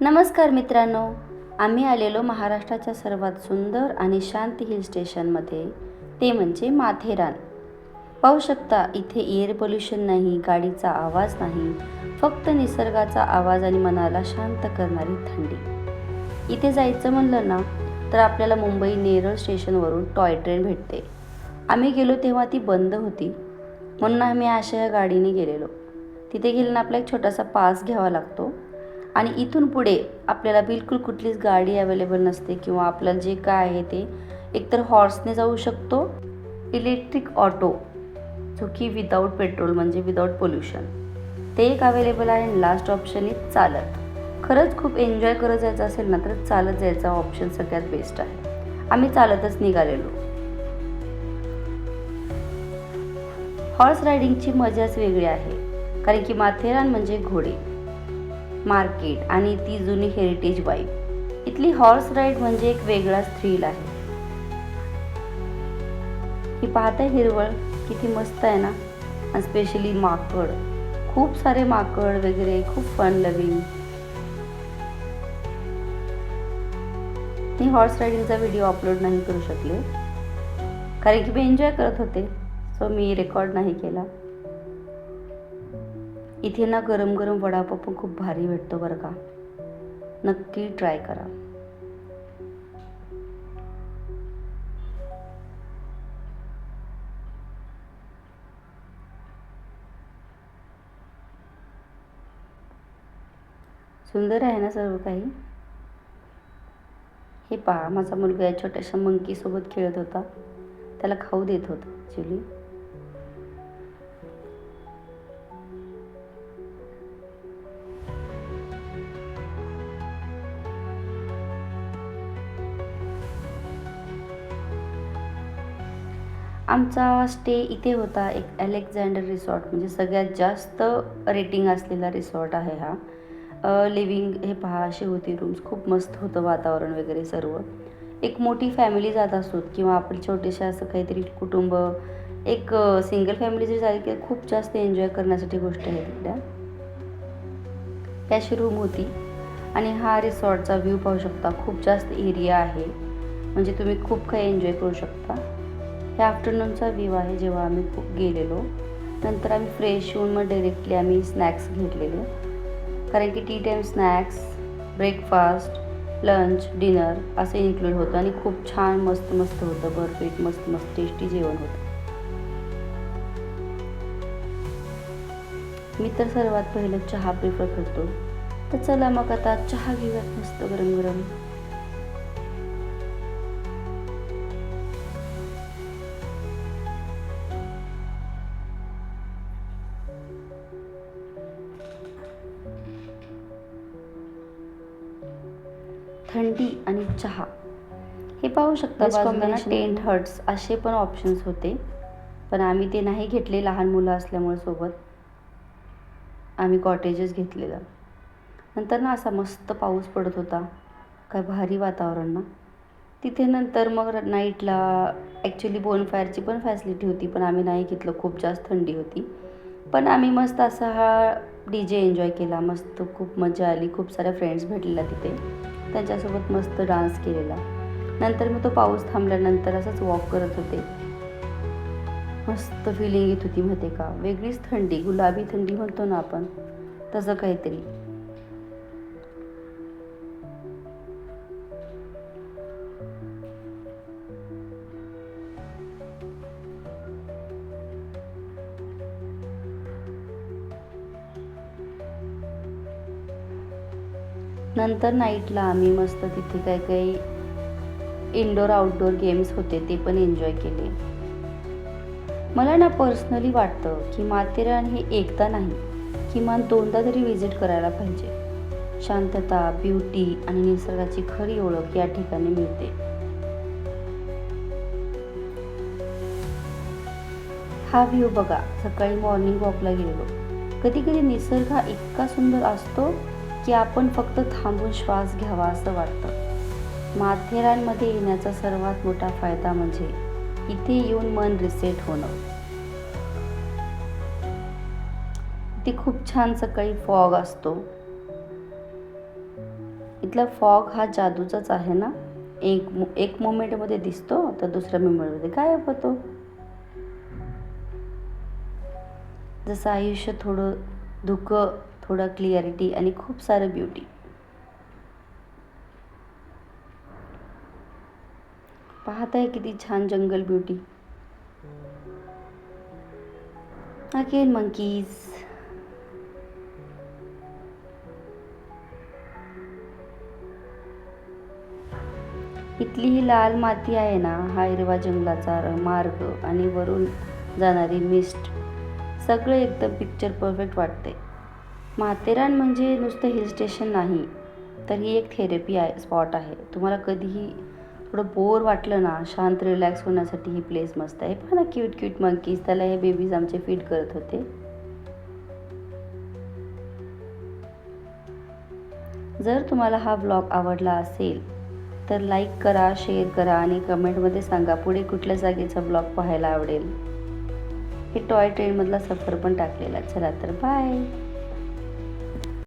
नमस्कार मित्रांनो आम्ही आलेलो महाराष्ट्राच्या सर्वात सुंदर आणि शांत हिल स्टेशनमध्ये. ते म्हणजे माथेरान. पाहू शकता इथे एअर पोल्युशन नाही गाडीचा आवाज नाही फक्त निसर्गाचा आवाज आणि मनाला शांत करणारी थंडी. इथे जायचं म्हणलं ना तर आपल्याला मुंबई नेरळ स्टेशनवरून टॉय ट्रेन भेटते. आम्ही गेलो तेव्हा ती बंद होती. म्हणून आम्ही अशा या गाडीने गेलेलो. तिथे गेल्यानं आपला एक छोटासा पास घ्यावा लागतो. आणि इथून पुढे आपल्याला बिलकुल कुठलीच गाडी अवेलेबल नसते किंवा आपल्याला जे काय आहे ते. एकतर हॉर्सने जाऊ शकतो इलेक्ट्रिक ऑटो जो की विदाऊट पेट्रोल म्हणजे विदाऊट पोल्युशन ते एक अवेलेबल आहे आणि लास्ट ऑप्शन आहे चालत. खरंच खूप एन्जॉय करत जायचं असेल ना तर चालत जायचा ऑप्शन सगळ्यात बेस्ट आहे. आम्ही चालतच निघालेलो. हॉर्स रायडिंगची मजाच वेगळी आहे. कारण की माथेरान म्हणजे घोडे. मार्केट आणि ती जुनी हेरिटेज वाईफ इथली हॉर्स राईड म्हणजे एक वेगळाच थ्रिल आहे. ही पाहता हिरवळ? किती मस्त आहे ना? आणि स्पेशली माकड. खूप सारे माकड वगैरे खूप फन लविंग मी हॉर्स रायडिंगचा व्हिडिओ अपलोड नाही करू शकले. कारण की मी एन्जॉय करत होते. सो मी रेकॉर्ड नाही केला. इथे ना गरम गरम वडापाव पण खूप भारी भेटतो बरं का. नक्की ट्राय करा. सुंदर आहे ना सर्व काही? हे पहा माझा मुलगा या छोट्याशा मंकीसोबत खेळत होता. त्याला खाऊ देत होता ॲक्च्युली आमचा स्टे इथे होता एक अलेक्झांडर रिसॉर्ट म्हणजे सगळ्यात जास्त रेटिंग असलेला रिसॉर्ट आहे हा. लिव्हिंग हे पहा अशी होती रूम्स खूप मस्त होतं वातावरण वगैरे सर्व. एक मोठी फॅमिली जात असोत किंवा आपण छोटेसे असं काहीतरी कुटुंब एक सिंगल फॅमिली जरी झाली की खूप जास्त एन्जॉय करण्यासाठी गोष्ट आहे तिथल्या. अशी रूम होती. आणि हा रिसॉर्टचा व्ह्यू पाहू शकता खूप जास्त एरिया आहे. म्हणजे तुम्ही खूप काही एन्जॉय करू शकता. हे आफ्टरनूनचा व्ह्यू आहे जेव्हा आम्ही खूप गेलेलो. नंतर आम्ही फ्रेश होऊन मग डायरेक्टली आम्ही स्नॅक्स घेतलेले. कारण की tea time snacks breakfast lunch dinner असं इन्क्लूड होतं आणि खूप छान मस्त मस्त होतं. परफेक्ट मस्त मस्त टेस्टी जेवण होतं. मी तर सर्वात पहिलं चहा प्रिफर करतो. तर चला मग आता चहा घेऊयात मस्त गरम गरम थंडी आणि चहा. हे पाहू शकता बाजूला टेंट हट्स असे पण ऑप्शन्स होते. पण आम्ही ते नाही घेतले लहान मुलं असल्यामुळे सोबत. आम्ही कॉटेजेस घेतलेलं. नंतर ना असा मस्त पाऊस पडत होता. काय भारी वातावरण ना. तिथे नंतर मग नाईटला ॲक्च्युली बोनफायरची पण फॅसिलिटी होती पण आम्ही नाही घेतलं. खूप जास्त थंडी होती. पण आम्ही मस्त असा हा डी जे एन्जॉय केला. मस्त खूप मजा आली. खूप साऱ्या फ्रेंड्स भेटलेल्या तिथे. त्यांच्यासोबत मस्त डान्स केलेला. नंतर मी तो पाऊस थांबल्यानंतर असंच वॉक करत होते. मस्त फिलिंग येत होती माहिती का? वेगळीच थंडी गुलाबी थंडी म्हणतो ना आपण तसं काहीतरी. नंतर नाईटला आम्ही मस्त तिथे काही काही इनडोअर आउटडोर गेम्स होते ते पण एन्जॉय केले. मला ना पर्सनली वाटतं की माथेरान हे एकदा नाही किमान दोनदा तरी व्हिजिट करायला पाहिजे. शांतता ब्युटी आणि निसर्गाची खरी ओळख या ठिकाणी मिळते. हा व्ह्यू बघा सकाळी मॉर्निंग वॉकला गेलेलो. कधी कधी निसर्ग हा इतका सुंदर असतो की आपण फक्त थांबून श्वास घ्यावा असं वाटतं. माथेरानमध्ये येण्याचा सर्वात मोठा फायदा म्हणजे इथे येऊन मन रिसेट होणं. ते खूप छान सकाळी फॉग असतो. इथला फॉग हा जादूचाच आहे ना? एक एक मोमेंटमध्ये दिसतो तर दुसऱ्या मोमेंटमध्ये गायब होतो? जसं आयुष्य थोडं धुकं थोडं क्लिअरिटी आणि खूप सारं ब्युटी. पाहत आहे किती छान जंगल ब्युटी. अगेन मंकीज इथली ही लाल माती आहे ना हा हिरवा जंगलाचा मार्ग आणि वरून जाणारी मिस्ट सगळं एकदम पिक्चर परफेक्ट वाटते माथेरान म्हणजे नुसतं हिल स्टेशन नाही तर ही एक थेरपी आहे स्पॉट आहे. तुम्हाला कधीही थोडं बोर वाटलं ना शांत रिलॅक्स होण्यासाठी ही प्लेस मस्त आहे. पहा ना क्यूट क्यूट मंकीज त्याला हे बेबीज आमचे फीड करत होते. जर तुम्हाला हा ब्लॉग आवडला असेल तर लाईक करा शेअर करा आणि कमेंटमध्ये सांगा पुढे कुठल्या जागेचा ब्लॉग पाहायला आवडेल. हे टॉय ट्रेनमधला सफर पण टाकलेला चला तर बाय